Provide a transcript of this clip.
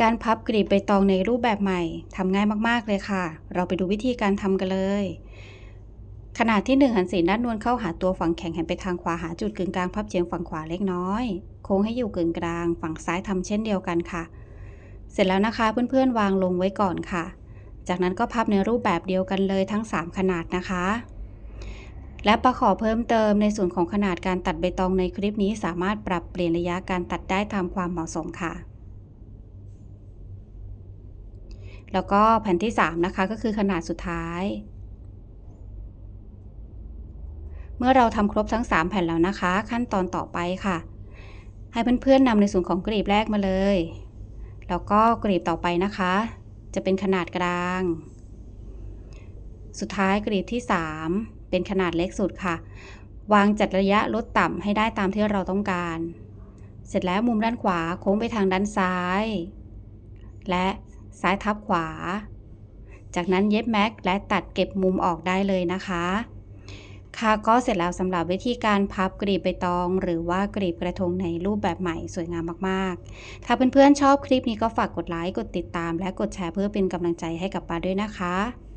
การพับกลีบใบตองในรูปแบบใหม่ทำง่ายมากๆเลยค่ะ เราไปดูวิธีการทำกันเลย ขนาดที่ 1 หันสีด้านนวลเข้าหาตัวฝั่งแข็งหันไปทางขวาหาจุดกึ่งกลางพับเฉียงฝั่งขวาเล็กน้อย โค้งให้อยู่กึ่งกลาง ฝั่งซ้ายทำเช่นเดียวกันค่ะ เสร็จแล้วนะคะเพื่อนๆวางลงไว้ก่อนค่ะ จากนั้นก็พับในรูปแบบเดียวกันเลยทั้ง 3 ขนาดนะคะและประขอเพิ่มเติมในส่วนของขนาดการตัดใบตองในคลิปนี้สามารถปรับเปลี่ยนระยะการตัดได้ตามความเหมาะสมค่ะ แล้วก็แผ่นที่ 3 นะคะก็คือขนาดสุดท้าย เมื่อเราทำครบทั้ง 3 แผ่นแล้วนะคะ ขั้นตอนต่อไปค่ะ ให้เพื่อนๆนำในส่วนของกรีบแรกมาเลย แล้วก็กรีบต่อไปนะคะ จะเป็นขนาดกลาง สุดท้ายกรีบที่ 3 เป็นขนาดเล็กสุดค่ะ วางจัดระยะลดต่ำให้ได้ตามที่เราต้องการ เสร็จแล้วมุมด้านขวาโค้งไปทางด้านซ้าย และ ซ้ายทับขวา จากนั้นเย็บแม็กและตัดเก็บมุมออกได้เลยนะคะ ค่ะก็เสร็จแล้วสำหรับวิธีการพับกรีบใบตอง หรือว่ากรีบกระทงในรูปแบบใหม่สวยงามมากๆ ถ้าเพื่อนๆชอบคลิปนี้ก็ฝากกดไลค์กดติดตาม และกดแชร์เพื่อเป็นกำลังใจให้กับปาด้วยนะคะ